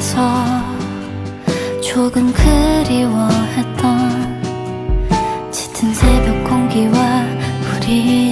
나서 조금 그리워했던 짙은 새벽 공기와 우리